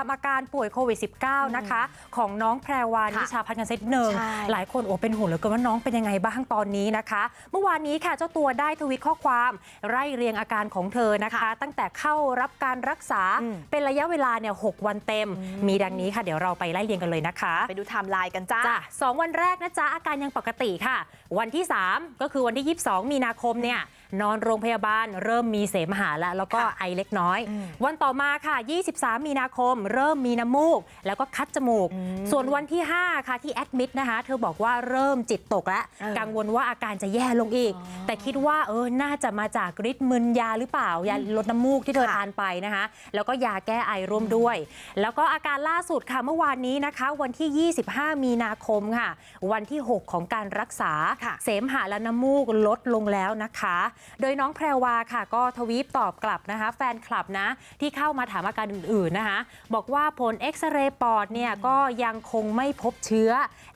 ามอาการป่วยโควิด -19 นะคะ ของน้องแพรวานิค่ะชาพัฒน์กันเซตหนึ่งใช่หลายคนโอ้เป็นห่วงเหลือเกินว่าน้องเป็นยังไงบ้างตอนนี้นะคะ เมื่อวานนี้ค่ะเจ้าตัวได้ทวิตข้อความไล่เรียงอาการของเธอนะคะค่ะตั้งแต่เข้ารับการรักษาอืมเป็นระยะเวลาเนี่ยหกวันเต็ม มีดังนี้ค่ะเดี๋ยวเราไปไล่เรียงกันเลยนะคะ ไปดูไทม์ไลน์กันจ้าจ้ะสองวันแรกนะจ๊ะอาการยังปกติค่ะ วันที่ 3 ก็คือวันที่ 22 มีนาคมเนี่ย นอนโรงพยาบาลเริ่มมีเสมหะแล้วแล้วก็ค่ะไอเล็กน้อยอืมวันต่อมาค่ะ 23 มีนาคม เริ่มมีน้ำมูก แล้วก็คัดจมูกอืมส่วนวันที่ 5 ค่ะที่แอดมิดนะคะ เธอบอกว่าเริ่มจิตตกแล้วเออกังวลว่าอาการจะแย่ลงอีกอ๋อแต่คิดว่าเออน่าจะมาจากฤทธิ์มึนยาหรือเปล่ายาลดน้ำมูกที่เธอค่ะทานไปนะคะ แล้วก็ยาแก้ไอร่วมด้วย แล้วก็อาการล่าสุดค่ะเมื่อวานนี้นะคะ วันที่ 25 มีนาคมค่ะ วันที่ 6 ของการรักษาค่ะเสมหะและน้ำมูกลดลงแล้วนะคะโดยน้องแพรวาค่ะ ก็ทวีปตอบกลับนะคะ แฟนคลับนะ ที่เข้ามาถามอาการอื่นๆนะคะ บอกว่าผลเอ็กซเรย์ปอดเนี่ยก็ยังคงไม่พบเชื้อ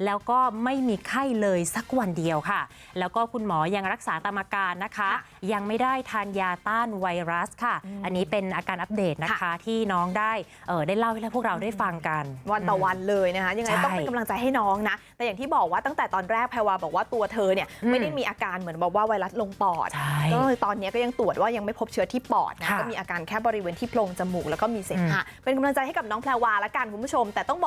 แล้วก็ไม่มีไข้เลยสักวันเดียวค่ะ แล้วก็คุณหมอยังรักษาตามอาการนะคะค่ะยังไม่ได้ทานยาต้านไวรัสค่ะ อันนี้เป็นอาการอัปเดตนะคะ ที่น้องได้เออได้เล่าให้พวกเราได้ฟังกัน วันต่อวันเลยนะคะ ยังไงใช่ต้องเป็นกำลังใจให้น้องนะ แต่อย่างที่บอกว่าตั้งแต่ตอนแรกแพรวาบอกว่าตัวเธอเนี่ยอืมไม่ได้มีอาการเหมือนบอกว่าไวรัสลงปอดใช่ก็เลยตอนนี้ก็ยังตรวจว่ายังไม่พบเชื้อที่ปอดนะค่ะก็มีอาการแค่บริเวณที่โพรงจมูกแล้วก็มีเสมหะเป็นกำลังใจให้กับน้องแพรวาละกันคุณผู้ชมแต่ต้องบอก